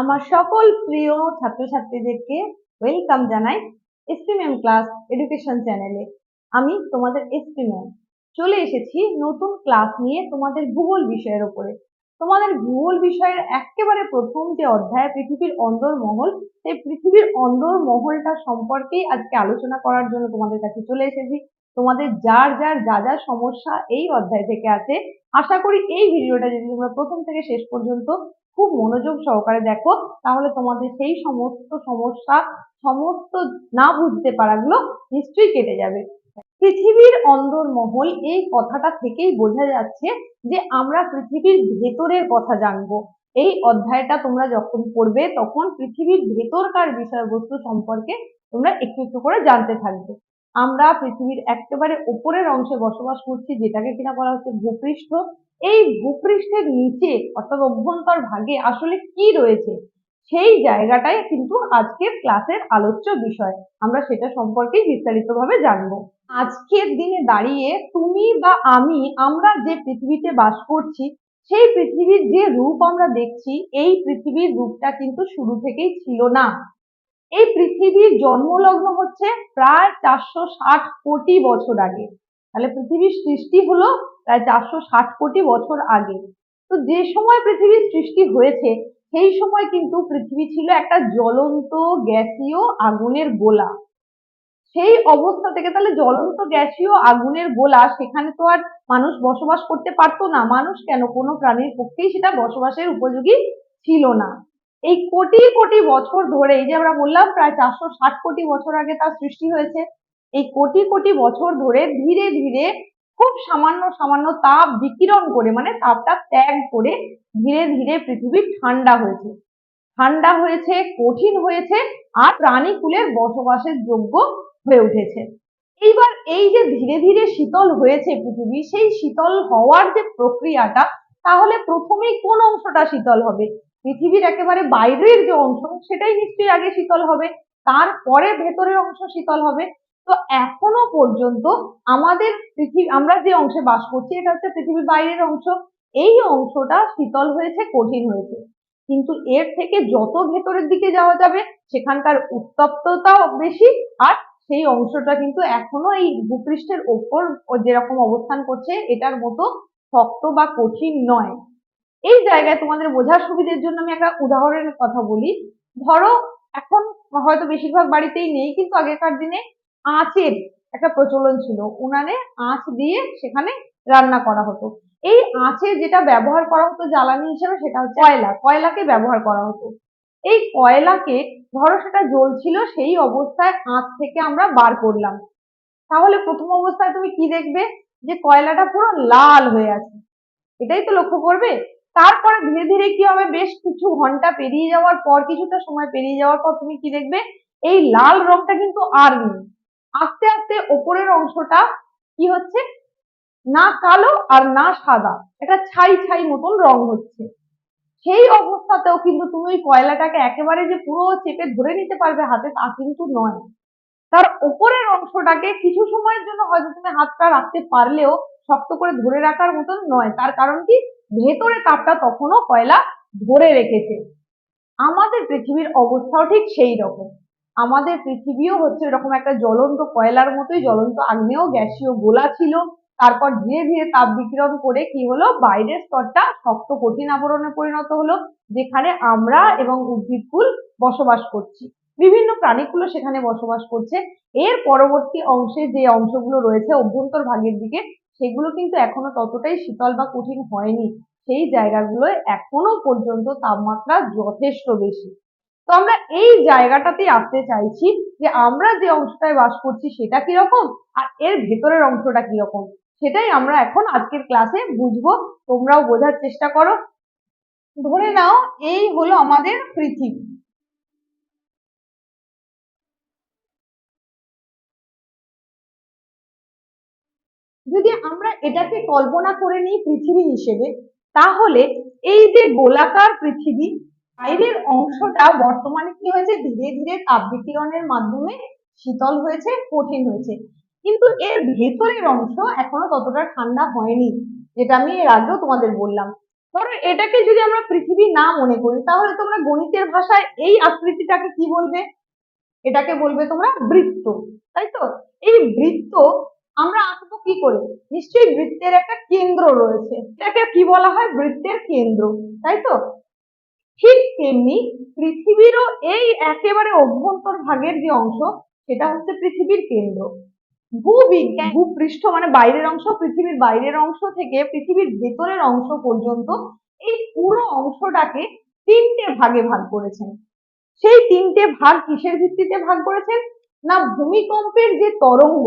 আমার সকল প্রিয় ছাত্রছাত্রীদেরকে ওয়েলকাম জানাই এসপি ম্যাম ক্লাস এডুকেশন চ্যানেলে আমি তোমাদের এসপি ম্যাম চলে এসেছি নতুন ক্লাস নিয়ে তোমাদের ভূগোল বিষয়ের উপরে। তোমাদের ভূগোল বিষয়ের একেবারে প্রথম যে অধ্যায়, পৃথিবীর অন্দরমহল, সেই পৃথিবীর অন্দরমহলটা সম্পর্কেই আজকে আলোচনা করার জন্য তোমাদের কাছে চলে এসেছি। তোমাদের যার যার, যা যা সমস্যা এই অধ্যায় থেকে আছে, আশা করি এই ভিডিওটা যদি তোমরা প্রথম থেকে শেষ পর্যন্ত খুব মনোযোগ সহকারে দেখো, তাহলে তোমাদের সেই সমস্ত সমস্যা, সমস্ত না বুঝতে পারাগুলো নিশ্চয়ই কেটে যাবে। পৃথিবীর অন্দরমহল এই কথাটা থেকেই বোঝা যাচ্ছে যে আমরা পৃথিবীর ভেতরের কথা জানব। এই অধ্যায়টা তোমরা যখন পড়বে, তখন পৃথিবীর ভেতরকার বিষয়বস্তু সম্পর্কে তোমরা একটু একটু করে জানতে থাকবে। আমরা পৃথিবীর একেবারে ওপরের অংশে বসবাস করছি, যেটাকে কিনা বলা হচ্ছে ভূপৃষ্ঠ। এই ভূপৃষ্ঠের নিচে অর্থাৎ অভ্যন্তর ভাগে আসলে কি রয়েছে? সেই জায়গাটাই কিন্তু আজকের ক্লাসের আলোচ্য বিষয়। আমরা সেটা সম্পর্কেই বিস্তারিতভাবে জানব। আজকের দিনে দাঁড়িয়ে তুমি বা আমি, আমরা যে পৃথিবীতে বাস করছি, সেই পৃথিবীর যে রূপ আমরা দেখছি, এই পৃথিবীর রূপটা কিন্তু শুরু থেকেই ছিল না। এই পৃথিবীর জন্মলগ্ন হচ্ছে প্রায় চারশো ষাট কোটি বছর আগে। তাহলে পৃথিবীর সৃষ্টি হলো প্রায় চারশো ষাট কোটি বছর আগে। তো যে সময় পৃথিবীর সৃষ্টি হয়েছে, সেই সময় কিন্তু পৃথিবী ছিল একটা জ্বলন্ত গ্যাসীয় আগুনের গোলা। সেই অবস্থা থেকে তাহলে জ্বলন্ত গ্যাসীয় আগুনের গোলা, সেখানে তো আর মানুষ বসবাস করতে পারতো না। মানুষ কেন? কোনো প্রাণীর পক্ষেই সেটা বসবাসের উপযোগী ছিল না। এই কোটি কোটি বছর ধরে, এই যে আমরা বললাম প্রায় চারশো ষাট কোটি বছর আগে তার সৃষ্টি হয়েছে, এই কোটি কোটি বছর ধরে ধীরে ধীরে খুব সামান্য সামান্য তাপ বিকিরণ করে মানে তাপটা ত্যাগ করে ধীরে ধীরে পৃথিবী ঠান্ডা হয়েছে। ঠান্ডা হয়েছে, কঠিন হয়েছে আর প্রাণীকুলের বসবাসের যোগ্য হয়ে উঠেছে। এইবার এই যে ধীরে ধীরে শীতল হয়েছে পৃথিবী, সেই শীতল হওয়ার যে প্রক্রিয়াটা, তাহলে প্রথমেই কোন অংশটা শীতল হবে? পৃথিবীর একেবারে বাইরের যে অংশ, সেটাই নিশ্চয়ই আগে শীতল হবে, তারপরে ভেতরের অংশ শীতল হবে। তো এখনও পর্যন্ত আমাদের পৃথিবী, আমরা যে অংশে বাস করছি, এটা হচ্ছে পৃথিবীর বাইরের অংশ। এই অংশটা শীতল হয়েছে, কঠিন হয়েছে। কিন্তু এর থেকে যত ভেতরের দিকে যাওয়া যাবে, সেখানকার উত্তপ্ততাও বেশি, আর সেই অংশটা কিন্তু এখনও এই ভূপৃষ্ঠের ওপর যেরকম অবস্থান করছে, এটার মতো শক্ত বা কঠিন নয়। এই জায়গায় তোমাদের বোঝার সুবিধের জন্য আমি একটা উদাহরণের কথা বলি। ধরো, এখন হয়তো বেশিরভাগ বাড়িতেই নেই, কিন্তু আগেকার দিনে আঁচের একটা প্রচলন ছিল। উনানে আঁচ দিয়ে সেখানে রান্না করা হতো। এই আঁচে যেটা ব্যবহার করা হতো জ্বালানি হিসেবে, সেটা হচ্ছে কয়লা। কয়লাকে ব্যবহার করা হতো। এই কয়লাকে ধরো, সেটা জ্বলছিল, সেই অবস্থায় আঁচ থেকে আমরা বার করলাম। তাহলে প্রথম অবস্থায় তুমি কি দেখবে? যে কয়লাটা পুরো লাল হয়ে আছে। এটাই তো লক্ষ্য করবে? তারপরে ধীরে ধীরে কি হবে? বেশ কিছু ঘণ্টা পেরিয়ে যাওয়ার পর, কিছুটা সময় পেরিয়ে যাওয়ার পর তুমি কি দেখবে? এই লাল রংটা কিন্তু আর নেই। আস্তে আস্তে ওপরের অংশটা কি হচ্ছে? না কালো আর না সাদা। একটা ছাই ছাই মতন রং হচ্ছে। সেই অবস্থাতেও কিন্তু তুমি ওই কয়লাটাকে একেবারে যে পুরো চেপে ধরে নিতে পারবে হাতে, তা কিন্তু নয়। তার ওপরের অংশটাকে কিছু সময়ের জন্য হয়তো তুমি হাতটা রাখতে পারলেও শক্ত করে ধরে রাখার মতন নয়। তার কারণ কি? ভেতরে তাপটা তখনও কয়লা ধরে রেখেছে। আমাদের পৃথিবীর অবস্থাও ঠিক সেই রকম। আমাদের পৃথিবীও হচ্ছে এরকম একটা জ্বলন্ত কয়লার মতোই, জ্বলন্ত আগ্নেয়, গ্যাসীয় গোলা ছিল। তারপর ধীরে ধীরে তাপ বিকিরণ করে কি হলো? বাইরের স্তরটা শক্ত কঠিন আবরণে পরিণত হলো, যেখানে আমরা এবং উদ্ভিদকুল বসবাস করছি। বিভিন্ন প্রাণীগুলো সেখানে বসবাস করছে। এর পরবর্তী অংশে যে অংশগুলো রয়েছে, অভ্যন্তর ভাগের দিকে, সেগুলো কিন্তু এখনও ততটাই শীতল বা কঠিন হয়নি। সেই জায়গাগুলোয় এখনও পর্যন্ত তাপমাত্রা যথেষ্ট বেশি। তো আমরা এই জায়গাটাতেই আসতে চাইছি যে আমরা যে অংশটায় বাস করছি সেটা কীরকম আর এর ভেতরের অংশটা কীরকম? সেটাই আমরা এখন আজকের ক্লাসে বুঝব। তোমরাও বোঝার চেষ্টা করো। ধরে নাও, এই হলো আমাদের পৃথিবী। যদি আমরা এটাকে কল্পনা করে নিই পৃথিবী হিসেবে, তাহলে এই যে গোলাকার পৃথিবী, বাইরের অংশটা বর্তমানে কি হয়েছে? ধীরে ধীরে তাপ বিকিরণের মাধ্যমে শীতল হয়েছে, কঠিন হয়েছে। কিন্তু এর ভেতরের অংশ এখনও ততটা ঠান্ডা হয়নি, যেটা আমি এর আগেও তোমাদের বললাম। ধরো এটাকে যদি আমরা পৃথিবী না মনে করি, তাহলে তোমরা গণিতের ভাষায় এই আকৃতিটাকে কি বলবে? এটাকে বলবে তোমরা বৃত্ত, তাই তো? এই বৃত্ত আমরা আঁকবো কি করে? নিশ্চয়ই বৃত্তের একটা কেন্দ্র রয়েছে। এটাকে কি বলা হয়? বৃত্তের কেন্দ্র, তাই তো? ঠিক তেমনি পৃথিবীরও এই একেবারে অভ্যন্তর ভাগের যে অংশ, সেটা হচ্ছে পৃথিবীর কেন্দ্র। ভূবিজ্ঞান, ভূপৃষ্ঠ মানে বাইরের অংশ, পৃথিবীর বাইরের অংশ থেকে পৃথিবীর ভেতরের অংশ পর্যন্ত এই পুরো অংশটাকে তিনটে ভাগে ভাগ করেছেন। সেই তিনটে ভাগ কিসের ভিত্তিতে ভাগ করেছেন? না ভূমিকম্পের যে তরঙ্গ,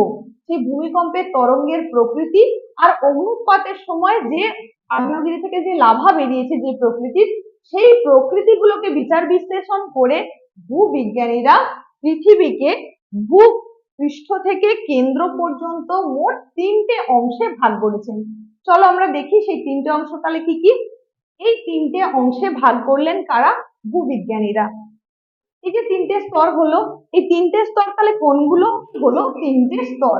সেই ভূমিকম্পের তরঙ্গের প্রকৃতি আর অগ্নুৎপাতের সময় যে আগ্নেয়গিরি থেকে যে লাভা বেরিয়েছে যে প্রকৃতির, সেই প্রকৃতিগুলোকে বিচার বিশ্লেষণ করে ভূবিজ্ঞানীরা পৃথিবীকে ভূ পৃষ্ঠ থেকে কেন্দ্র পর্যন্ত মোট তিনটে অংশে ভাগ করেছেন। চলো আমরা দেখি সেই তিনটে অংশ তাহলে কি কি? এই তিনটে অংশে ভাগ করলেন কারা? ভূবিজ্ঞানীরা। এই যে তিনটে স্তর হলো, এই তিনটে স্তর তাহলে কোনগুলো? হলো তিনটে স্তর।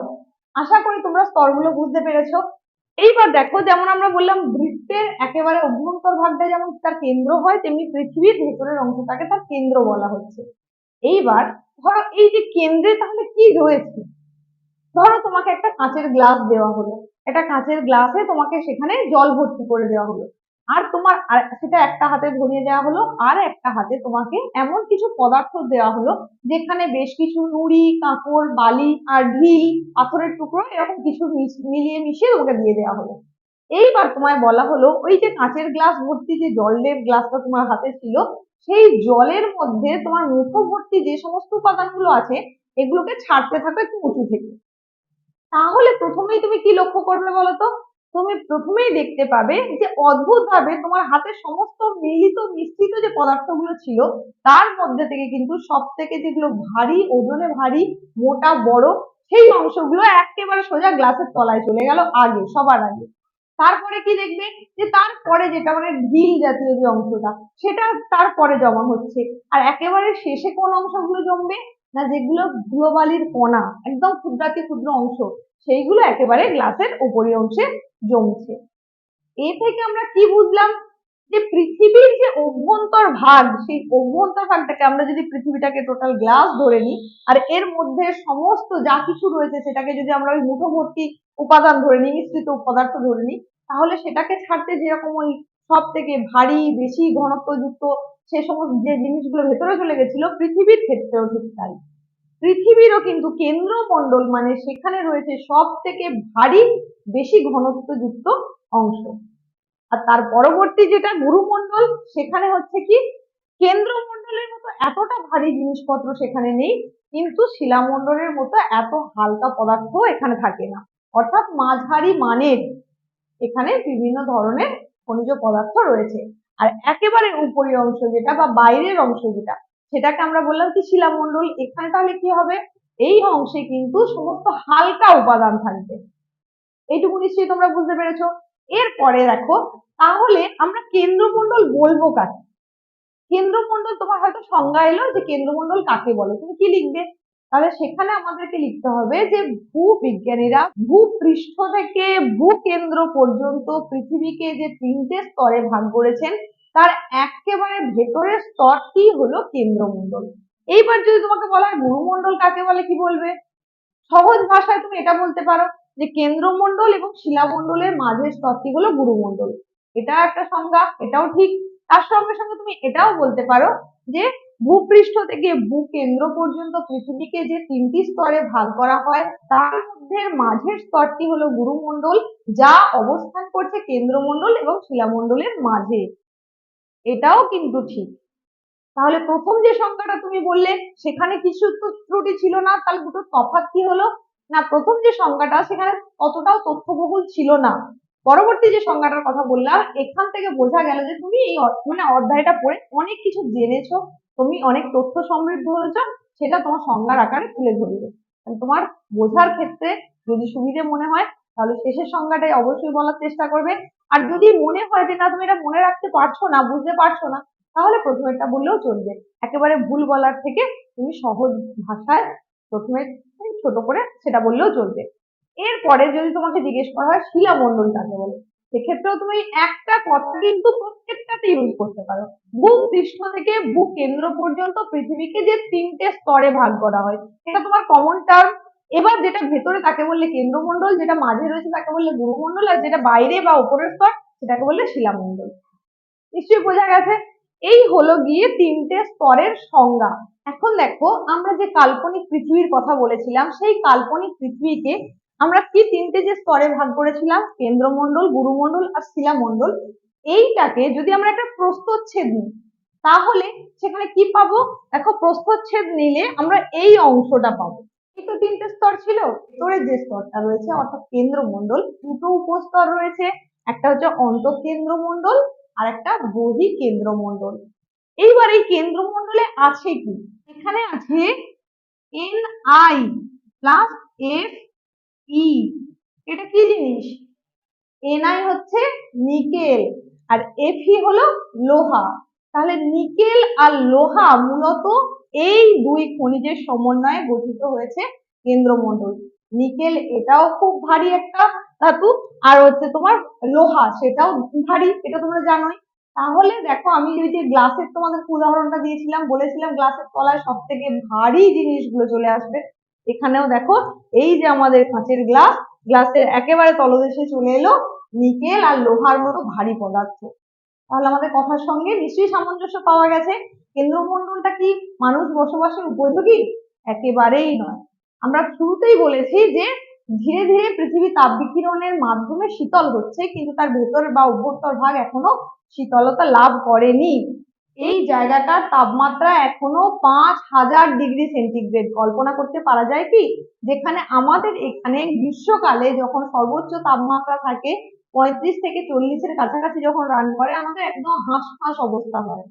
আশা করি তোমরা স্তরগুলো বুঝতে পেরেছ। এইবার দেখো, যেমন আমরা বললাম, বৃত্তের একেবারে অভ্যন্তর ভাগটা যেমন তার কেন্দ্র হয়, তেমনি পৃথিবীর ভেতরের অংশটাকে তার কেন্দ্র বলা হচ্ছে। এইবার ধরো, এই যে কেন্দ্রে তাহলে কি রয়েছে? ধরো তোমাকে একটা কাঁচের গ্লাস দেওয়া হলো। একটা কাঁচের গ্লাসে তোমাকে সেখানে জল ভর্তি করে দেওয়া হলো। আর তোমার সেটা একটা হাতে ধরিয়ে দেওয়া হলো, আর একটা হাতে তোমাকে এমন কিছু পদার্থ দেওয়া হলো, যেখানে বেশ কিছু নুড়ি, কাঁকড়, বালি আর ঢিল, পাথরের টুকরো এরকম কিছু মিলিয়ে মিশিয়ে তোমাকে দিয়ে দেওয়া হলো। এইবার তোমায় বলা হলো, ওই যে কাঁচের গ্লাস ভর্তি যে জলের গ্লাসটা তোমার হাতে ছিল, সেই জলের মধ্যে তোমার মুঠো ভর্তি যে সমস্ত উপাদানগুলো আছে, এগুলোকে ছাড়তে থাকো একটু উঁচু থেকে। তাহলে প্রথমেই তুমি কি লক্ষ্য করবে বলতো? তুমি প্রথমেই দেখতে পাবে যে অদ্ভুত ভাবে তোমার হাতে সমস্ত মিলিত, মিশ্রিত যে পদার্থগুলো ছিল, তার মধ্যে থেকে কিন্তু সব থেকে যেগুলো ভারী, ওজনে ভারী, মোটা, বড়, সেই অংশগুলো একেবারে সোজা গ্লাসের তলায় চলে গেল আগে, সবার আগে। তারপরে কি দেখবে? যে তারপরে যেটা মানে ঢিল জাতীয় যে অংশটা, সেটা তারপরে জমা হচ্ছে। আর একেবারে শেষে কোন অংশগুলো জমবে? না যেগুলো ধুলোবালির কণা, একদম ক্ষুদ্রাতি ক্ষুদ্র অংশ, সেইগুলো একেবারে গ্লাসের উপরি অংশে জমছে। এ থেকে আমরা কি বুঝলাম? যে পৃথিবীর যে অভ্যন্তর ভাগ, সেই অভ্যন্তর ভাগটাকে আমরা যদি পৃথিবীটাকে টোটাল গ্লাস ধরে নিই, আর এর মধ্যে সমস্ত যা কিছু রয়েছে সেটাকে যদি আমরা ওই মুঠো ভর্তি উপাদান ধরে নিই, মিশ্রিত পদার্থ ধরে নিই, তাহলে সেটাকে ছাড়তে যেরকম ওই সব থেকে ভারী, বেশি ঘনত্বযুক্ত সে সমস্ত যে জিনিসগুলো ভেতরে চলে গেছিল, পৃথিবীর ক্ষেত্রেও ঠিক তাই। পৃথিবীরও কিন্তু কেন্দ্রমণ্ডল মানে সেখানে রয়েছে সব থেকে ভারী, বেশি ঘনত্বযুক্ত অংশ। আর তার পরবর্তী যেটা গুরুমণ্ডল, সেখানে হচ্ছে কি, কেন্দ্রমণ্ডলের মতো এতটা ভারী জিনিসপত্র সেখানে নেই, কিন্তু শিলামণ্ডলের মতো এত হালকা পদার্থ এখানে থাকে না। অর্থাৎ মাঝারি মানের এখানে বিভিন্ন ধরনের খনিজ পদার্থ রয়েছে। আর একেবারে উপরি অংশ যেটা বা বাইরের অংশ যেটা সেটাকে আমরা বললাম কি শিলামণ্ডল, এখানে তাহলে কি হবে? এই অংশে কিন্তু সমস্ত হালকা উপাদান থাকবে। এইটুকু নিশ্চয়ই তোমরা বুঝতে পেরেছ? এরপরে দেখো, তাহলে আমরা কেন্দ্রমণ্ডল বলব কাকে? কেন্দ্রমণ্ডল তোমার হয়তো সংজ্ঞা এলো যে কেন্দ্রমণ্ডল কাকে বলে? তুমি কি লিখবে? তাহলে সেখানে আমাদেরকে লিখতে হবে যে ভূবিজ্ঞানীরা ভূপৃষ্ঠ থেকে ভূকেন্দ্র পর্যন্ত পৃথিবীকে যে তিনটে স্তরে ভাগ করেছেন, তার একেবারে ভেতরের স্তরটি হলো কেন্দ্রমণ্ডল। এইবার যদি তোমাকে বলা হয় গুরুমণ্ডল কাকে বলে, কি বলবে? সহজ ভাষায় তুমি এটা বলতে পারো যে কেন্দ্রমণ্ডল এবং শিলামণ্ডলের মাঝের স্তরটি হলো গুরুমণ্ডল। এটা একটা সংজ্ঞা, এটাও ঠিক। তার সঙ্গে সঙ্গে তুমি এটাও বলতে পারো যে ভূপৃষ্ঠ থেকে ভূকেন্দ্র পর্যন্ত পৃথিবীকে যে তিনটি স্তরে ভাগ করা হয়, তার মধ্যে মাঝের স্তরটি হলো গুরুমণ্ডল, যা অবস্থান করছে কেন্দ্রমণ্ডল এবং শিলামণ্ডলের মাঝে। এটাও কিন্তু ঠিক। তাহলে প্রথম যে সংখ্যাটা তুমি বললে, সেখানে কিছু তো ত্রুটি ছিল না, তাহলে দুটো তফাৎ কি হলো? না, প্রথম যে সংখ্যাটা, সেখানে অতটাও তথ্যবহুল ছিল না। পরবর্তী যে সংজ্ঞাটার কথা বললাম, এখান থেকে বোঝা গেল যে তুমি এই মানে অধ্যায়টা পড়ে অনেক কিছু জেনেছো, তুমি অনেক তথ্য সমৃদ্ধ হয়েছো, সেটা তোমার সংজ্ঞার আকারে তুলে ধরবে। তোমার বোঝার ক্ষেত্রে যদি সুবিধে মনে হয়, তাহলে শেষের সংজ্ঞাটাই অবশ্যই বলার চেষ্টা করবে। আর যদি মনে হয় যে, না, তুমি এটা মনে রাখতে পারছ না, বুঝতে পারছ না, তাহলে প্রথমেরটা বললেও চলবে। একেবারে ভুল বলার থেকে তুমি সহজ ভাষায় প্রথমে ছোট করে সেটা বললেও চলবে। এরপরে যদি তোমাকে জিজ্ঞেস করা হয় শিলামণ্ডল কাকে বলে? সেক্ষেত্রেও তুমি একটা কথা কিন্তু প্রত্যেকটাতে ইউজ করতে পারো। ভূ পৃষ্ঠ থেকে ভূ কেন্দ্র পর্যন্ত পৃথিবীকে যে তিনটে স্তরে ভাগ করা হয় এটা তোমার কমন টার্ম এবার যেটা ভেতরে তাকে বললে কেন্দ্রমণ্ডল, যেটা মাঝে রয়েছে তাকে বললে গুরুমণ্ডল, আর যেটা বাইরে বা উপরের স্তর সেটাকে বললে শিলামণ্ডল। নিশ্চয়ই বোঝা গেছে? এই হলো গিয়ে তিনটে স্তরের সংজ্ঞা। এখন দেখো, আমরা যে কাল্পনিক পৃথিবীর কথা বলেছিলাম, সেই কাল্পনিক পৃথিবীকে আমরা কি তিনটে যে স্তরে ভাগ করেছিলাম? কেন্দ্রমণ্ডল, গুরুমণ্ডল আর শিলামণ্ডল। এইটাকে যদি আমরা একটা প্রস্তচ্ছেদ নিই, তাহলে সেখানে কি পাবো? দেখো প্রস্তচ্ছেদ নিলে আমরা এই অংশটা পাবো। তো তিনটে স্তর ছিল। ভেতরের যে স্তরটা রয়েছে, অর্থাৎ কেন্দ্রমণ্ডল, দুটো উপস্তর রয়েছে। একটা হচ্ছে অন্তঃকেন্দ্রমণ্ডল, আর একটা বহি কেন্দ্রমণ্ডল। এইবার এই কেন্দ্রমণ্ডলে আছে কি? এখানে আছে N I plus F E এটা কি জিনিস? এনআই হচ্ছে নিকেল, আর এফই হলো লোহা। তাহলে নিকেল আর লোহা মূলত এই দুই খনিজের সমন্বয়ে গঠিত হয়েছে কেন্দ্রমণ্ডল। নিকেল, এটাও খুব ভারী একটা ধাতু। আর হচ্ছে তোমার লোহা, সেটাও ভারী, এটা তোমরা জানোই। তাহলে দেখো, আমি ওই যে গ্লাসের তোমাদের উদাহরণটা দিয়েছিলাম, বলেছিলাম গ্লাসের তলায় সব থেকে ভারী জিনিসগুলো চলে আসবে। এখানেও দেখো, এই যে আমাদের কাঁচের গ্লাস, গ্লাসের একেবারে তলদেশে চলে এলো নিকেল আর লোহার মতো ভারী পদার্থ। তাহলে আমাদের কথার সঙ্গে নিশ্চয়ই সামঞ্জস্য পাওয়া গেছে। কেন্দ্রমণ্ডলটা কি মানুষ বসবাসের উপযোগী? একেবারেই নয়। আমরা শুরুতেই বলেছি যে ধীরে ধীরে পৃথিবী তাপ বিকিরণের মাধ্যমে শীতল হচ্ছে, কিন্তু তার ভেতর বা অভ্যন্তর ভাগ এখনও শীতলতা লাভ করেনি। এই জায়গাটার তাপমাত্রা এখনও পাঁচ হাজার ডিগ্রি সেন্টিগ্রেড। কল্পনা করতে পারা যায় কি? যেখানে আমাদের এখানে গ্রীষ্মকালে যখন সর্বোচ্চ তাপমাত্রা থাকে পঁয়ত্রিশ থেকে চল্লিশের কাছাকাছি যখন রান করে, আমাদের একদম হাঁসফাঁস অবস্থা হয়।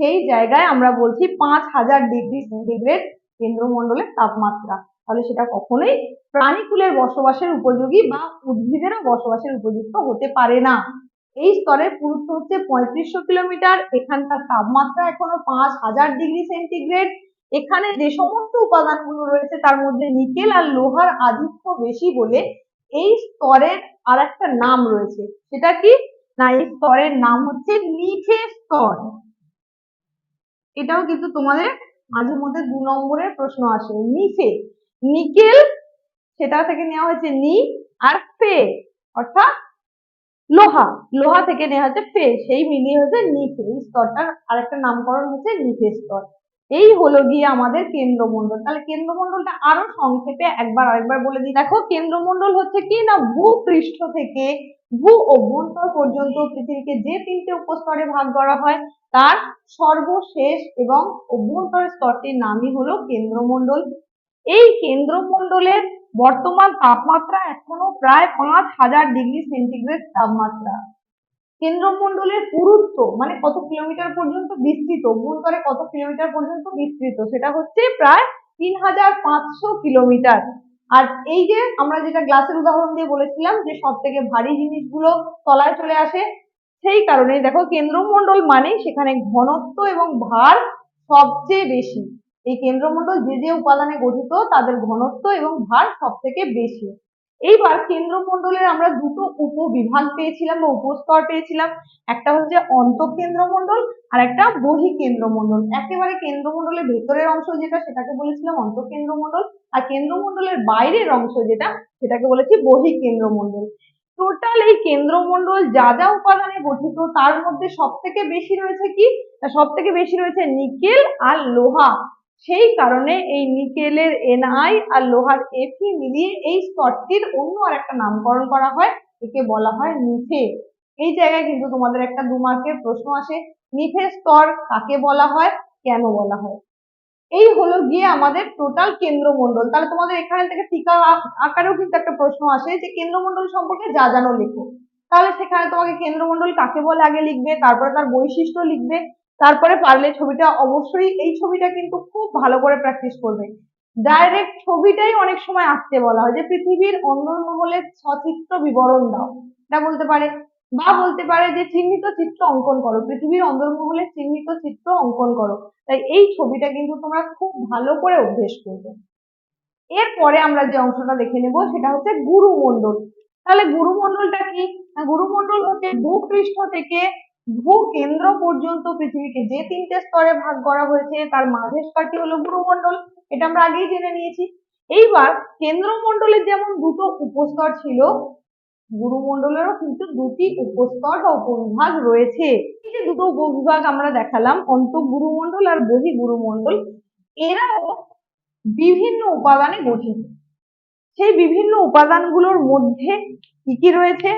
সেই জায়গায় আমরা বলছি পাঁচ হাজার ডিগ্রি সেন্টিগ্রেড কেন্দ্রমণ্ডলের তাপমাত্রা। তাহলে সেটা কখনোই প্রাণীকুলের বসবাসের উপযোগী বা উদ্ভিদেরও বসবাসের উপযুক্ত হতে পারে না। এই স্তরের পুরুত্ব হচ্ছে পঁয়ত্রিশশো কিলোমিটার, এখানকার তাপমাত্রা এখনও পাঁচ হাজার ডিগ্রি সেন্টিগ্রেড। এখানে যে সমস্ত উপাদানগুলো রয়েছে তার মধ্যে নিকেল আর লোহার আধিক্য বেশি বলে এই স্তরের আর একটা নাম রয়েছে। সেটা কি? না, এই স্তরের নাম হচ্ছে নিফে স্তর। এটাও কিন্তু তোমাদের মাঝে মধ্যে দু নম্বরের প্রশ্ন আসে। নিফে নিকেল সেটা থেকে নেওয়া হয়েছে নি আর ফে, অর্থাৎ লোহা। লোহা থেকে নেওয়া হয়েছে ফে, সেই মিলিয়ে হচ্ছে নিফে স্তরটার আরেকটা নামকরণ হচ্ছে নিফে স্তর। এই হলো গিয়ে আমাদের কেন্দ্রমন্ডল তাহলে কেন্দ্রমন্ডলটা আরও সংক্ষেপে একবার আরেকবার বলে দিই। দেখো কেন্দ্রমন্ডল হচ্ছে কি না? ভূপৃষ্ঠ থেকে ভূ অভ্যন্তর পর্যন্ত পৃথিবীকে যে তিনটে উপস্তরে ভাগ করা হয়, তার সর্বশেষ এবং অভ্যন্তর স্তরটির নামই হলো কেন্দ্রমণ্ডল। এই কেন্দ্রমন্ডলের বর্তমান তাপমাত্রা এখনও প্রায় পাঁচ হাজার ডিগ্রি সেন্টিগ্রেড তাপমাত্রা। কেন্দ্রমণ্ডলের পুরুত্ব মানে কত কিলোমিটার পর্যন্ত বিস্তৃত অভ্যন্তরে কত কিলোমিটার পর্যন্ত বিস্তৃত, সেটা হচ্ছে প্রায় তিন হাজার পাঁচশো কিলোমিটার। আর এই যে আমরা যেটা গ্লাসের উদাহরণ দিয়ে বলেছিলাম যে সব থেকে ভারী জিনিসগুলো তলায় চলে আসে, সেই কারণে দেখো কেন্দ্রমণ্ডল মানে সেখানে ঘনত্ব এবং ভার সবচেয়ে বেশি। এই কেন্দ্রমণ্ডল যে যে উপাদানে গঠিত, তাদের ঘনত্ব এবং ভার সব থেকে বেশি। এইবার কেন্দ্রমণ্ডলের আমরা দুটো উপবিভাগ পেয়েছিলাম বা উপস্তর পেয়েছিলাম। একটা হচ্ছে অন্তঃকেন্দ্রমণ্ডল আর একটা বহিঃকেন্দ্রমণ্ডল। একেবারে কেন্দ্রমণ্ডলের ভেতরের অংশ যেটা, সেটাকে বলেছিলাম অন্তঃকেন্দ্রমণ্ডল। আর কেন্দ্রমণ্ডলের বাইরের অংশ যেটা, সেটাকে বলেছি বহিঃকেন্দ্রমণ্ডল। টোটাল এই কেন্দ্রমণ্ডল যা যা উপাদানে গঠিত, তার মধ্যে সব থেকে বেশি রয়েছে কি? সব থেকে বেশি রয়েছে নিকেল আর লোহা। সেই কারণে এই নিকেলের এনআই আর লোহার এফি মিলিয়ে এই স্তরটির অন্য আর একটা নামকরণ করা হয়, একে বলা হয় নিফে এই জায়গায় কিন্তু তোমাদের একটা দু মার্কের প্রশ্ন আসে নিফে স্তর কাকে বলা হয়, কেন বলা হয়? এই হলো গিয়ে আমাদের টোটাল কেন্দ্রমণ্ডল। তাহলে তোমাদের এখানে থেকে টিকা আকারেও কিন্তু একটা প্রশ্ন আসে যে কেন্দ্রমণ্ডল সম্পর্কে যা জানো লেখো। তাহলে সেখানে তোমাকে কেন্দ্রমণ্ডল কাকে বলে আগে লিখবে, তারপরে তার বৈশিষ্ট্য লিখবে তারপরে পারলে ছবিটা অবশ্যই, এই ছবিটা কিন্তু খুব ভালো করে প্র্যাকটিস করবে। ডাইরেক্ট ছবিটাই অনেক সময় আঁকতে বলা হয় যে, পৃথিবীর অন্দরমহলের সচিত্র বিবরণ দাও। এটা বলতে পারে, বা বলতে পারে যে, চিহ্নিত চিত্র অঙ্কন করো। পৃথিবীর অন্দরমহলের চিহ্নিত চিত্র অঙ্কন করো। তাই এই ছবিটা কিন্তু তোমরা খুব ভালো করে অভ্যেস করবে। এরপরে আমরা যে অংশটা দেখে নেব, সেটা হচ্ছে গুরুমণ্ডল। তাহলে গুরুমণ্ডলটা কি? গুরুমণ্ডল হচ্ছে ভূপৃষ্ঠ থেকে ভূকেন্দ্র পর্যন্ত পৃথিবীকে যে তিনটে স্তরে ভাগ করা হয়েছে, তার মাঝের স্তরটি হলো গুরুমণ্ডল এটা আমরা আগেই জেনে নিয়েছি। এইবার কেন্দ্রমন্ডলের যেমন দুটো উপস্তর ছিল গুরুমণ্ডলেরও কিন্তু দুটি উপস্তর বা উপবিভাগ রয়েছে। এই যে দুটো উপবিভাগ আমরা দেখালাম অন্তঃগুরুমণ্ডল আর বহিঃগুরুমণ্ডল এরাও বিভিন্ন উপাদানে গঠিত। সেই বিভিন্ন উপাদানগুলোর মধ্যে কি কি রয়েছে?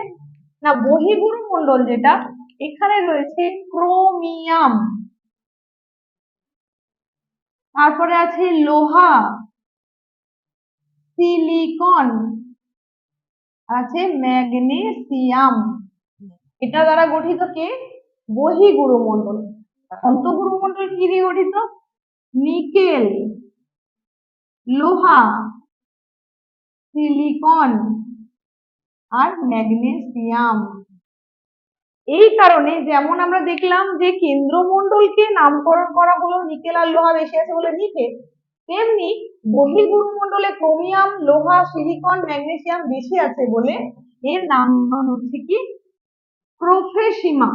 না বহিঃগুরুমণ্ডল যেটা এখানে রয়েছে ক্রোমিয়াম। তারপরে আছে লোহা, সিলিকন আছে ম্যাগনেসিয়াম। এটা দ্বারা গঠিত কে? বহিঃগুরুমণ্ডল অন্তঃগুরুমণ্ডল কি দিয়ে গঠিত? নিকেল, লোহা, সিলিকন, আর ম্যাগনেসিয়াম। এই কারণে যেমন আমরা দেখলাম যে কেন্দ্রমণ্ডলকে নামকরণ করা হলো নিকেল আর লোহা বেশি আছে বলে নিকে তেমনি বহির্গুরুমণ্ডলে ক্রোমিয়াম, লোহা, সিলিকন, ম্যাগনেসিয়াম বেশি আছে বলে এর নাম হচ্ছে কি? প্রোফেসিমা।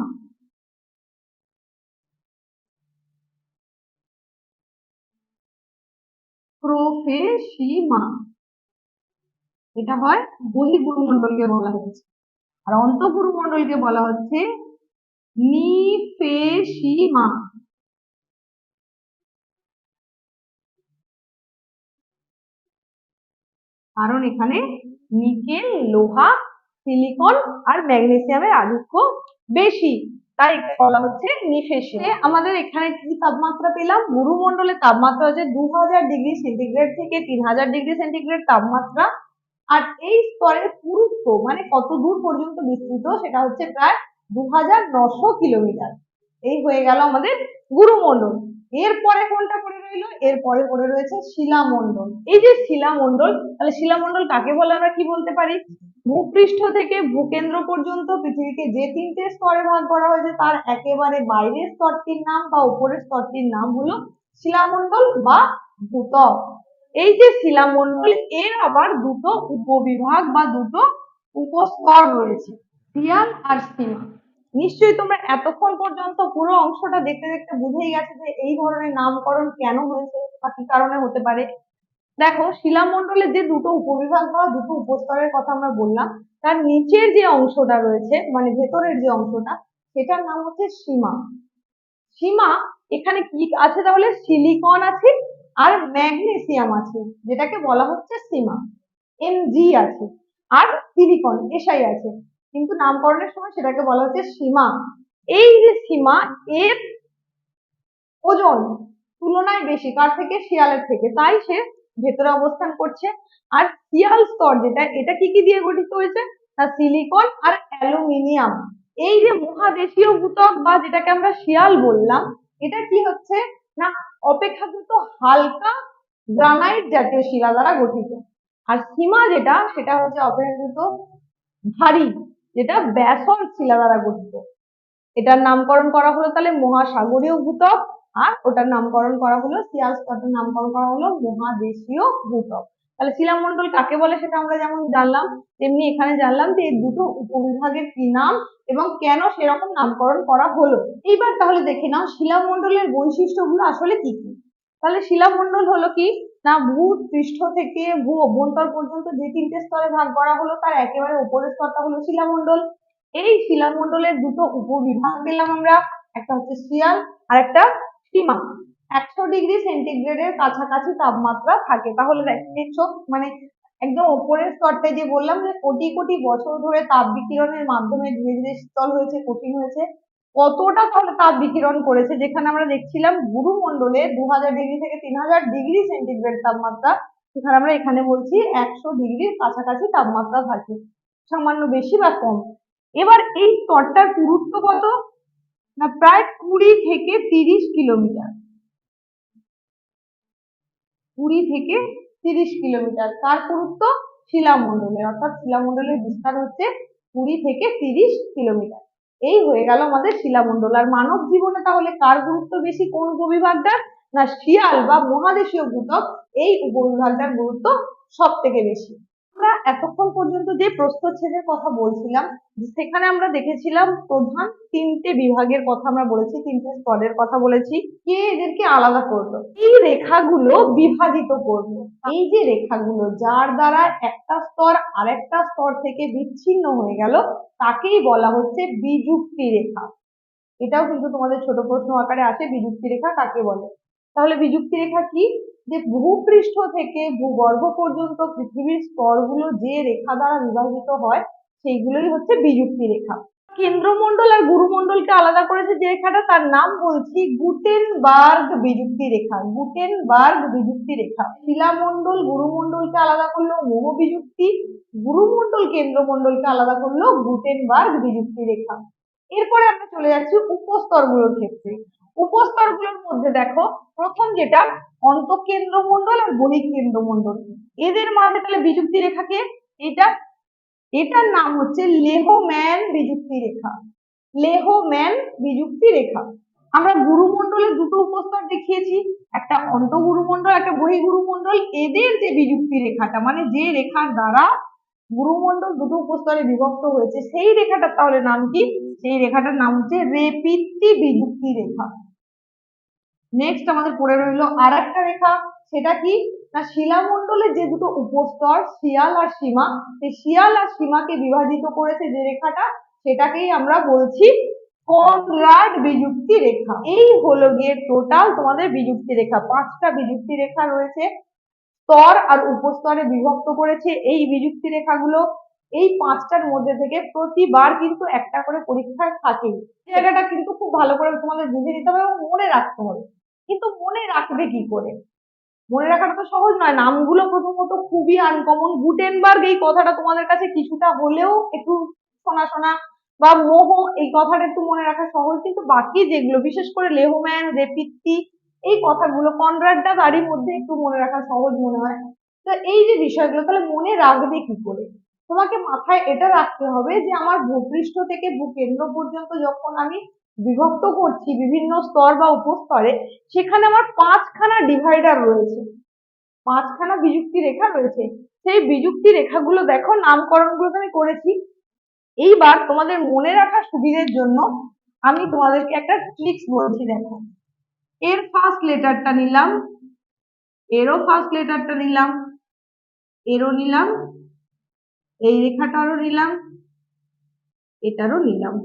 প্রোফেসিমা। এটা হয় বহির্গুরুমণ্ডলকে বলা হচ্ছে আর অন্তঃগুরুমণ্ডলকে বলা হচ্ছে নিফেসিমা কারণ এখানে নিকেল, লোহা, সিলিকন আর ম্যাগনেসিয়ামের আধিক্য বেশি। তাই বলা হচ্ছে নিফেসিয়াম আমাদের এখানে কি তাপমাত্রা পেলাম? গুরুমণ্ডলের তাপমাত্রা হচ্ছে দু হাজার ডিগ্রি সেন্টিগ্রেড থেকে তিন হাজার ডিগ্রি সেন্টিগ্রেড তাপমাত্রা। আর এই স্তরের পুরুত্ব মানে কত দূর পর্যন্ত বিস্তৃত, সেটা হচ্ছে প্রায় দু কিলোমিটার। এই হয়ে গেল আমাদের গুরুমণ্ডল। এরপরে কোনটা পড়ে রইল? এরপরে পড়ে রয়েছে শিলামণ্ডল। এই যে শিলামণ্ডল, তাহলে শিলামণ্ডল কাকে বলে আমরা কি বলতে পারি? ভূপৃষ্ঠ থেকে ভূকেন্দ্র পর্যন্ত পৃথিবীকে যে তিনটে স্তরে ভাগ করা হয়েছে, তার একেবারে বাইরের স্তরটির নাম বা উপরের স্তরটির নাম হলো শিলামণ্ডল বা ভূত্বক এই যে শিলামণ্ডল, এর আবার দুটো উপবিভাগ বা দুটো উপস্তর রয়েছে শিয়াল আর সীমা নিশ্চয়ই তোমরা এতক্ষণ পর্যন্ত পুরো অংশটা দেখতে দেখতে বুঝেই গেছে যে এই ধরনের নামকরণ কেন হয়েছে বা কি কারণে হতে পারে। দেখো শিলামণ্ডলের যে দুটো উপবিভাগ বা দুটো উপস্তরের কথা আমরা বললাম, তার নিচের যে অংশটা রয়েছে মানে ভেতরের যে অংশটা, সেটার নাম হচ্ছে সীমা। সীমা, এখানে কি আছে তাহলে? সিলিকন আছে আর ম্যাগনেসিয়াম আছে, যেটাকে বলা হচ্ছে সীমা। এমজি আছে, আর সিলিকন এসআই আছে। কিন্তু নামকরণের সময় সেটাকে বলা হচ্ছে সীমা। এই যে সীমা, এর ওজন তুলনায় বেশি, কার থেকে? শিয়ালের থেকে। তাই সে ভেতরে অবস্থান করছে। আর শিয়াল স্তর যেটা, এটা কি কি দিয়ে গঠিত হয়েছে? না সিলিকন আর অ্যালুমিনিয়াম এই যে মহাদেশীয় ভূতক বা যেটাকে আমরা শিয়াল বললাম, এটা কি হচ্ছে? না, অপেক্ষাকৃত হালকা গ্রানাইট জাতীয় শিলা দ্বারা গঠিত। আর সীমা যেটা, সেটা হচ্ছে অপেক্ষাকৃত ভারী, যেটা ব্যাসল শিলা দ্বারা গঠিত। এটার নামকরণ করা হলো তাহলে মহাসাগরীয় ভূতক আর ওটার নামকরণ করা হলো সিয়াল নামকরণ করা হলো মহাদেশীয় ভূত্বক। তাহলে শিলামণ্ডল কাকে বলে সেটা আমরা যেমন জানলাম, তেমনি এখানে জানলাম যে এই দুটো উপবিভাগের কি নাম এবং কেন সেরকম নামকরণ করা হলো। এইবার তাহলে দেখে নাও শিলামণ্ডলের বৈশিষ্ট্যগুলো আসলে কি কি। তাহলে শিলামণ্ডল হলো কি? না ভূ পৃষ্ঠ থেকে ভূ অভ্যন্তর পর্যন্ত যে তিনটে স্তরে ভাগ করা হলো তার একেবারে উপরের স্তরটা হলো শিলামণ্ডল। এই শিলামণ্ডলের দুটো উপবিভাগ পেলাম আমরা, একটা হচ্ছে শিয়াল আর একটা সীমা। একশো ডিগ্রি সেন্টিগ্রেডের কাছাকাছি তাপমাত্রা থাকে। তাহলে দেখছ মানে একদম ওপরের স্তরটায় যে বললাম যে কোটি কোটি বছর ধরে তাপ বিকিরণের মাধ্যমে ধীরে ধীরে শীতল হয়েছে, কঠিন হয়েছে, কতটা তাহলে তাপ বিকিরণ করেছে? যেখানে আমরা দেখছিলাম গুরুমণ্ডলে দু হাজার ডিগ্রি থেকে তিন হাজার ডিগ্রি সেন্টিগ্রেড তাপমাত্রা সেখানে আমরা এখানে বলছি একশো ডিগ্রির কাছাকাছি তাপমাত্রা থাকে, সামান্য বেশি বা কম। এবার এই স্তরটার পুরুত্ব কত? না, প্রায় কুড়ি থেকে তিরিশ কিলোমিটার। কুড়ি থেকে তিরিশ কিলোমিটার। কার পুরুত্ব শিলামণ্ডলের অর্থাৎ শিলামণ্ডলের বিস্তার হচ্ছে কুড়ি থেকে তিরিশ কিলোমিটার। এই হয়ে গেল আমাদের শিলামণ্ডল। আর মানব জীবনে তাহলে কার গুরুত্ব বেশি? কোন উপবিভাগটার? না শিয়াল বা মহাদেশীয় ভূত্বক এই উপবিভাগটার গুরুত্ব সব থেকে বেশি। এতক্ষণ পর্যন্ত যে প্রস্থচ্ছেদের কথা বলছিলাম, সেখানে আমরা দেখেছিলাম প্রধান তিনটে বিভাগের কথা আমরা বলেছি, তিনটে স্তরের কথা বলেছি। কে এদেরকে আলাদা করল? এই রেখাগুলো বিভাজিত করল। এই যে রেখাগুলো, যার দ্বারা একটা স্তর আরেকটা স্তর থেকে বিচ্ছিন্ন হয়ে গেল, তাকেই বলা হচ্ছে বিযুক্তি রেখা। এটাও কিন্তু তোমাদের ছোট প্রশ্ন আকারে আসে, বিযুক্তি রেখা কাকে বলে? তাহলে বিযুক্তি রেখা কি? যে ভূপৃষ্ঠ থেকে ভূগর্ভ পর্যন্ত পৃথিবীর স্তরগুলো যে রেখা দ্বারা বিভাজিত হয়, সেইগুলোই হচ্ছে বিযুক্তি রেখা। কেন্দ্রমন্ডল আর গুরুমণ্ডলকে আলাদা করেছে যে রেখাটা, তার নাম বলছি গুটেনবার্গ বিযুক্তি রেখা, গুটেনবার্গ বিযুক্তি রেখা। শিলামণ্ডল গুরুমণ্ডলকে আলাদা করল মোহ বিযুক্তি, গুরুমণ্ডল কেন্দ্রমণ্ডলকে আলাদা করল গুটেনবার্গ বিযুক্তি রেখা। এরপরে আমরা চলে যাচ্ছি উপস্তরগুলোর ক্ষেত্রে। উপস্তরগুলোর মধ্যে দেখো, প্রথম যেটা, অন্তঃকেন্দ্রমণ্ডল আর বহিঃকেন্দ্রমণ্ডল এদের মাঝে তাহলে বিযুক্তি রেখাকে এটা, এটার নাম হচ্ছে লেহম্যান বিযুক্তি রেখা। লেহম্যান বিযুক্তি রেখা। আমরা গুরুমণ্ডলের দুটো উপস্তর দেখিয়েছি, একটা অন্তঃগুরুমণ্ডল, একটা বহিঃগুরুমণ্ডল। এদের যে বিযুক্তি রেখাটা মানে যে রেখার দ্বারা গুরুমণ্ডল দুটো উপস্তরে বিভক্ত হয়েছে, সেই রেখাটার তাহলে নাম কি? সেই রেখাটার নাম হচ্ছে রেপিত্তি বিযুক্তি রেখা। নেক্সট আমাদের পড়ে রইল আর একটা রেখা, সেটা কি? না, শিলামণ্ডলের যে দুটো উপস্তর, শিয়াল আর সীমা সেই শিয়াল আর সীমাকে বিভাজিত করেছে যে রেখাটা, সেটাকেই আমরা বলছি কনরাড বিযুক্তি রেখা। এই হলো গিয়ে টোটাল তোমাদের বিযুক্তি রেখা। পাঁচটা বিযুক্তি রেখা রয়েছে। স্তর আর উপস্তরে বিভক্ত করেছে এই বিযুক্তি রেখাগুলো। এই পাঁচটার মধ্যে থেকে প্রতিবার কিন্তু একটা করে পরীক্ষায় থাকে। জায়গাটা কিন্তু খুব ভালো করে তোমাদের বুঝে নিতে হবে এবং মনে রাখতে হবে। কিন্তু মনে রাখবে কি করে? মনে রাখাটা তো সহজ নয়। নামগুলো প্রথমত খুবই আনকমন গুটেনবার্গ এই কথাটা তোমাদের কাছে কিছুটা হলেও একটু শোনা শোনা বা মোহ, এই কথাটা একটু মনে রাখা সহজ। কিন্তু বাকি যেগুলো, বিশেষ করে লেহম্যান, রেপিত্তি, এই কথাগুলো কনরাডটা তারই মধ্যে একটু মনে রাখা সহজ মনে হয়। তো এই যে বিষয়গুলো, তাহলে মনে রাখবে কি করে? তোমাকে মাথায় এটা রাখতে হবে যে আমার ভূপৃষ্ঠ থেকে ভূকেন্দ্র পর্যন্ত যখন আমি বিভক্ত করছি বিভিন্ন স্তর বা উপস্তরে, সেখানে আমার পাঁচখানা ডিভাইডার রয়েছে। পাঁচখানা বিযুক্তি রেখা রয়েছে। সেই বিযুক্তি রেখাগুলো দেখো, নামকরণগুলো আমি করেছি। এইবার তোমাদের মনে রাখার সুবিধের জন্য আমি তোমাদেরকে একটা ট্রিক্স বলছি, দেখো। এর ফার্স্ট লেটারটা নিলাম, এরও ফার্স্ট লেটারটা নিলাম, এরও নিলাম এই রেখাটারও নিলাম, এটারও নিলাম।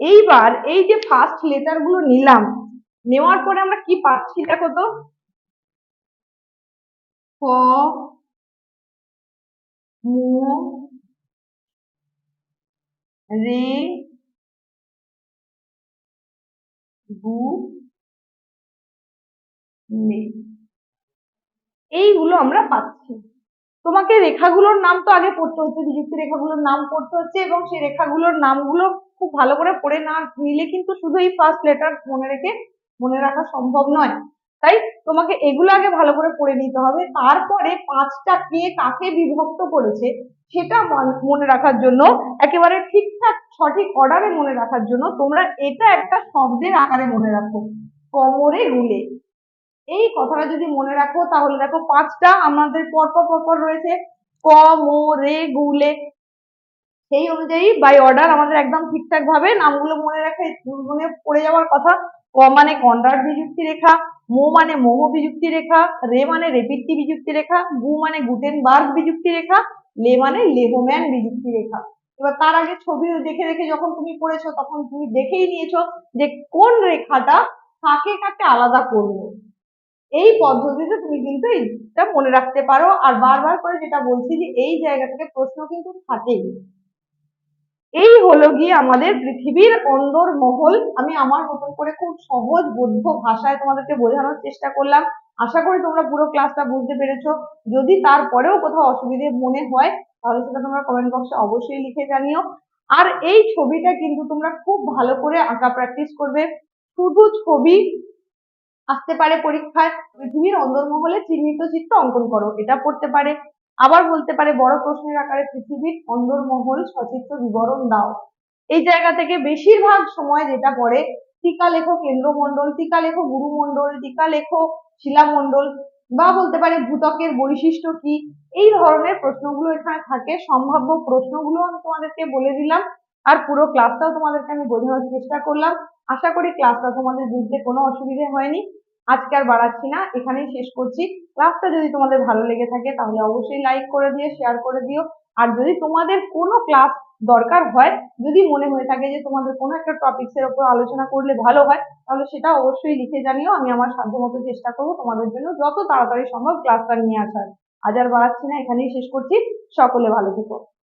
এইবার এই যে ফার্স্ট লেটারগুলো নিলাম, নেওয়ার পরে আমরা কি পাচ্ছি দেখো তো? রে, গু, মে। এইগুলো আমরা পাচ্ছি। তোমাকে রেখাগুলোর নাম তো আগে পড়তে হচ্ছে, বিযুক্তি রেখাগুলোর নাম পড়তে হচ্ছে এবং সেই রেখাগুলোর নামগুলো খুব ভালো করে পড়ে না নিলে কিন্তু শুধু এই ফার্স্ট লেটার মনে রেখে মনে রাখা সম্ভব নয়। তাই তোমাকে এগুলো আগে ভালো করে পড়ে নিতে হবে। তারপরে পাঁচটা কে কাকে বিভক্ত করেছে সেটা মনে রাখার জন্য, একেবারে ঠিকঠাক সঠিক অর্ডারে মনে রাখার জন্য তোমরা এটা একটা শব্দের আকারে মনে রাখো। কোমরে গুলে এই কথাটা যদি মনে রাখো, তাহলে দেখো পাঁচটা আমাদের পরপর পরপর রয়েছে। ক, মো, রে গুলে সেই অনুযায়ী বাই অর্ডার আমাদের একদম ঠিকঠাক ভাবে নামগুলো মনে রাখে মনে পড়ে যাওয়ার কথা। ক মানে কন্ডার বিযুক্তি রেখা, মো মানে মোহ বিযুক্তি রেখা, রে মানে রেপিত্তি বিযুক্তি রেখা, গু মানে গুটেনবার্গ বিযুক্তি রেখা, লে মানে লেহম্যান বিযুক্তি রেখা। এবার তার আগে ছবি দেখে দেখে যখন তুমি পড়েছো, তখন তুমি দেখেই নিয়েছো যে কোন রেখাটা কাকে কাকে আলাদা করল এই পদ্ধতিতে তুমি কিন্তু এইটা মনে রাখতে পারো। আর বারবার করে যেটা বলছি যে এই জায়গা থেকে প্রশ্ন কিন্তু থাকেই। এই হলো গিয়ে আমাদের পৃথিবীর অন্দরমহল আমি আমার মতন করে খুব সহজ বোধ্য ভাষায় তোমাদেরকে বোঝানোর চেষ্টা করলাম। আশা করি তোমরা পুরো ক্লাসটা বুঝতে পেরেছ। যদি তারপরেও কোথাও অসুবিধে মনে হয়, তাহলে সেটা তোমরা কমেন্ট বক্সে অবশ্যই লিখে জানিও। আর এই ছবিটা কিন্তু তোমরা খুব ভালো করে আঁকা প্র্যাকটিস করবে। শুধু ছবি আসতে পারে পরীক্ষায়, পৃথিবীর অন্দরমহলে চিহ্নিত চিত্র অঙ্কন করো, এটা পড়তে পারে। আবার বলতে পারে বড় প্রশ্নের আকারে পৃথিবীর অন্দরমহল সচিত্র বিবরণ দাও। এই জায়গা থেকে বেশিরভাগ সময় যেটা পড়ে, টিকা লেখো, কেন্দ্রমণ্ডল, টিকা লেখো, গুরুমণ্ডল, টিকা লেখো, শিলামণ্ডল, বা বলতে পারে ভূতকের বৈশিষ্ট্য কি, এই ধরনের প্রশ্নগুলো এখানে থাকে। সম্ভাব্য প্রশ্নগুলো আমি তোমাদেরকে বলে দিলাম, আর পুরো ক্লাসটাও তোমাদেরকে আমি বোঝানোর চেষ্টা করলাম। আশা করি ক্লাসটা তোমাদের বুঝতে কোনো অসুবিধে হয়নি। আজকে আর বাড়াচ্ছি না, এখানেই শেষ করছি। ক্লাসটা যদি তোমাদের ভালো লেগে থাকে, তাহলে অবশ্যই লাইক করে দিও শেয়ার করে দিও। আর যদি তোমাদের কোনো ক্লাস দরকার হয়, যদি মনে হয়ে থাকে যে তোমাদের কোনো একটা টপিকস এর উপর আলোচনা করলে ভালো হয়, তাহলে সেটা অবশ্যই লিখে জানিও, আমি আমার সাধ্যমতো চেষ্টা করব তোমাদের জন্য যত তাড়াতাড়ি সম্ভব ক্লাসটা নিয়ে আসার। আজ আর বাড়াচ্ছি না, এখানেই শেষ করছি। সকলে ভালো থেকো।